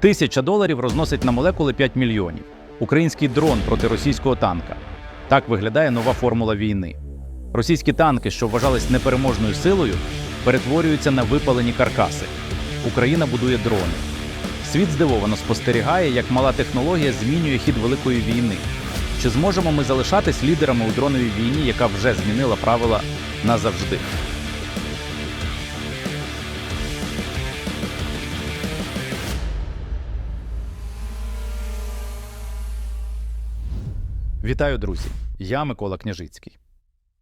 Тисяча доларів розносить на молекули 5 мільйонів. Український дрон проти російського танка. Так виглядає нова формула війни. Російські танки, що вважались непереможною силою, перетворюються на випалені каркаси. Україна будує дрони. Світ здивовано спостерігає, як мала технологія змінює хід великої війни. Чи зможемо ми залишатись лідерами у дроновій війні, яка вже змінила правила назавжди? Вітаю, друзі! Я Микола Княжицький.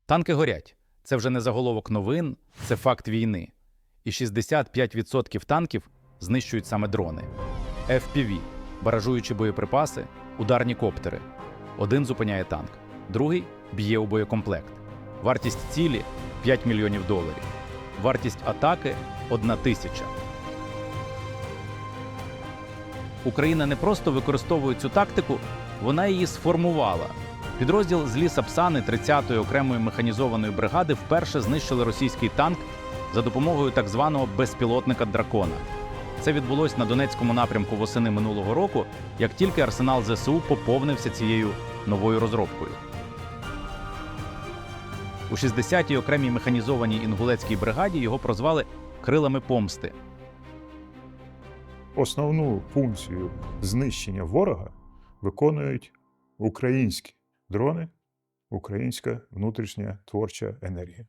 Танки горять. Це вже не заголовок новин, це факт війни. І 65% танків знищують саме дрони. FPV – баражуючі боєприпаси, ударні коптери. Один зупиняє танк, другий б'є у боєкомплект. Вартість цілі 5 мільйонів доларів. Вартість атаки 1 тисяча. Україна не просто використовує цю тактику, вона її сформувала. Підрозділ з ліса Псани 30-ї окремої механізованої бригади вперше знищили російський танк за допомогою так званого безпілотника дракона. Це відбулось на Донецькому напрямку восени минулого року, як тільки арсенал ЗСУ поповнився цією новою розробкою. У 60-й окремій механізованій інгулецькій бригаді його прозвали крилами помсти. Основну функцію знищення ворога виконують українські дрони, українська внутрішня творча енергія.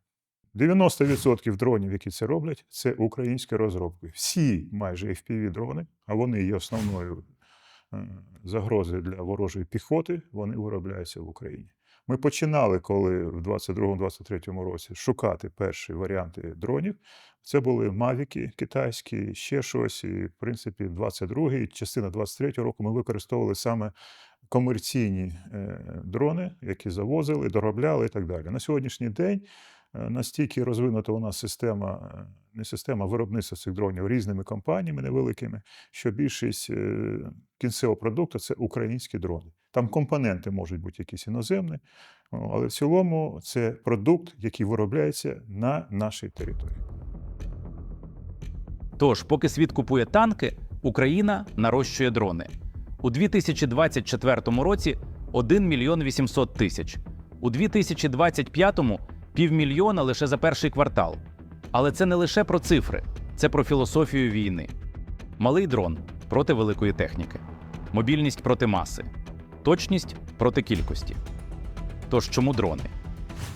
90% дронів, які це роблять, це українські розробки. Всі майже FPV-дрони, а вони є основною е, загрозою для ворожої піхоти, вони виробляються в Україні. Ми починали, коли в 22-23 році шукати перші варіанти дронів. Це були мавіки китайські, ще щось. І, в принципі, 22-й, частина 23-го року ми використовували саме комерційні е, дрони, які завозили, доробляли і так далі. На сьогоднішній день е, настільки розвинута у нас система, е, не система виробництва цих дронів різними компаніями невеликими, що більшість кінцевого продукту це українські дрони. Там компоненти можуть бути якісь іноземні, але в цілому це продукт, який виробляється на нашій території. Тож, поки світ купує танки, Україна нарощує дрони. У 2024 році 1 мільйон 800 тисяч. У 2025-му півмільйона лише за перший квартал. Але це не лише про цифри, це про філософію війни. Малий дрон проти великої техніки, мобільність проти маси, точність проти кількості. Тож чому дрони?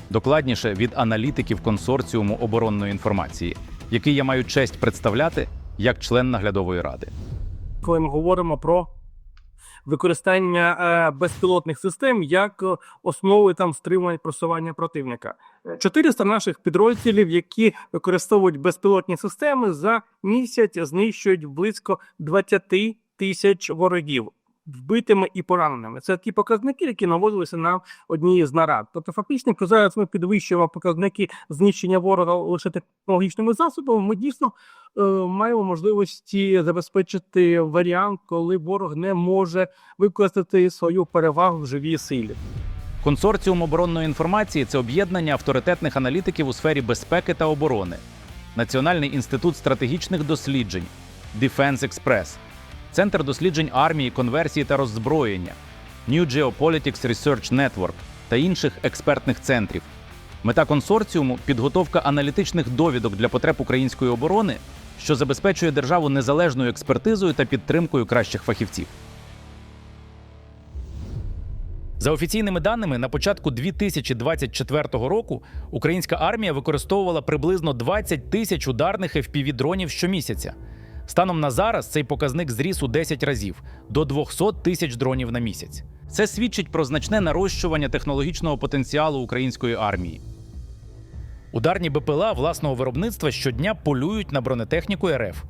Докладніше від аналітиків консорціуму оборонної інформації, який я маю честь представляти як член наглядової ради. коли ми говоримо про використання е, безпілотних систем як основи там стримування просування противника. 400 наших підрозділів, які використовують безпілотні системи, за місяць знищують близько 20 тисяч ворогів. Вбитими і пораненими. Це ті показники, які наводилися на одній з нарад. Тобто, фактично, зараз ми підвищуємо показники знищення ворога лише технологічними засобами. Ми дійсно е, маємо можливості забезпечити варіант, коли ворог не може використати свою перевагу в живій силі. Консорціум оборонної інформації це об'єднання авторитетних аналітиків у сфері безпеки та оборони, Національний інститут стратегічних досліджень, Defense Express, Центр досліджень армії, конверсії та роззброєння, New Geopolitics Research Network та інших експертних центрів. Мета консорціуму підготовка аналітичних довідок для потреб української оборони, що забезпечує державу незалежною експертизою та підтримкою кращих фахівців. За офіційними даними, на початку 2024 року українська армія використовувала приблизно 20 тисяч ударних fpv дронів щомісяця. Станом на зараз цей показник зріс у 10 разів до 200 тисяч дронів на місяць. Це свідчить про значне нарощування технологічного потенціалу української армії. Ударні БПЛА власного виробництва щодня полюють на бронетехніку РФ.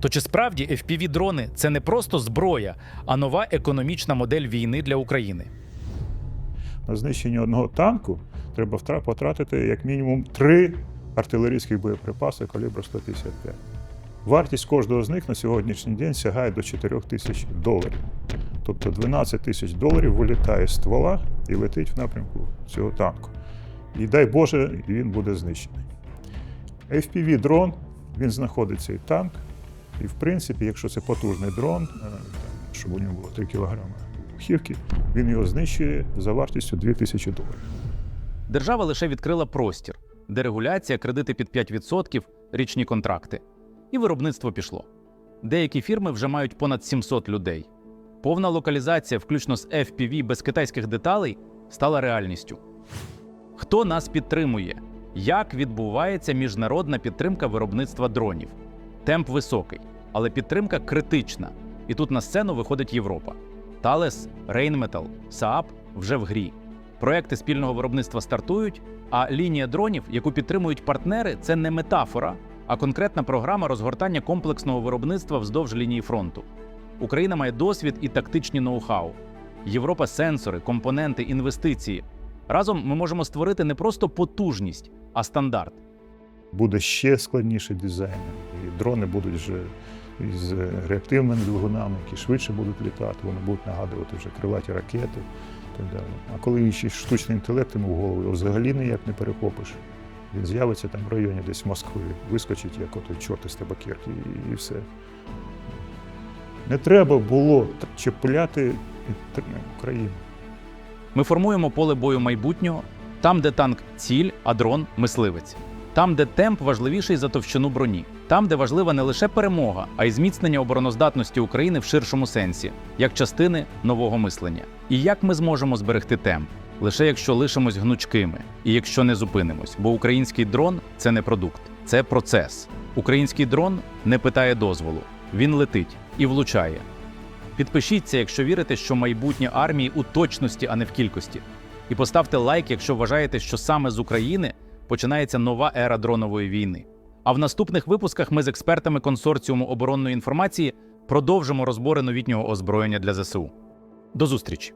То чи справді fpv дрони це не просто зброя, а нова економічна модель війни для України? На знищення одного танку треба потратити як мінімум три артилерійських боєприпаси калібру 155. Вартість кожного з них на сьогоднішній день сягає до 4 тисяч доларів. Тобто 12 тисяч доларів вилітає з ствола і летить в напрямку цього танку. І дай Боже, він буде знищений. FPV-дрон, він знаходить цей танк, І в принципі, якщо це потужний дрон, е, щоб у нього було 3 кг вибухівки, він його знищує за вартістю 2000 доларів. Держава лише відкрила простір, дерегуляція, кредити під 5%, річні контракти. І виробництво пішло. Деякі фірми вже мають понад 700 людей. Повна локалізація, включно з FPV без китайських деталей, стала реальністю. Хто нас підтримує? Як відбувається міжнародна підтримка виробництва дронів? Темп високий, але підтримка критична. І тут на сцену виходить Європа. Thales, Rheinmetall, Saab вже в грі. Проекти спільного виробництва стартують, а лінія дронів, яку підтримують партнери, це не метафора, а конкретна програма розгортання комплексного виробництва вздовж лінії фронту. Україна має досвід і тактичні ноу-хау. Європа сенсори, компоненти, інвестиції. Разом ми можемо створити не просто потужність, а стандарт. Буде ще складніший дизайн, і дрони будуть вже із реактивними двигунами, які швидше будуть літати, вони будуть нагадувати вже крилаті ракети і так далі. А коли ще штучний інтелект йому в голову, взагалі ніяк не перехопиш. Він з'явиться там в районі десь Москви, вискочить, як отой чорт із табакерки, і, і все. Не треба було чіпляти Україну. Ми формуємо поле бою майбутнього там, де танк ціль, а дрон мисливець. Там, де темп важливіший за товщину броні, там, де важлива не лише перемога, а й зміцнення обороноздатності України в ширшому сенсі, як частини нового мислення. І як ми зможемо зберегти темп? Лише якщо лишимось гнучкими, і якщо не зупинимось, бо український дрон це не продукт, це процес. Український дрон не питає дозволу, він летить і влучає. Підпишіться, якщо вірите, що майбутнє армії у точності, а не в кількості. І поставте лайк, якщо вважаєте, що саме з України починається нова ера дронової війни. А в наступних випусках ми з експертами консорціуму оборонної інформації продовжимо розбори новітнього озброєння для ЗСУ. До зустрічі!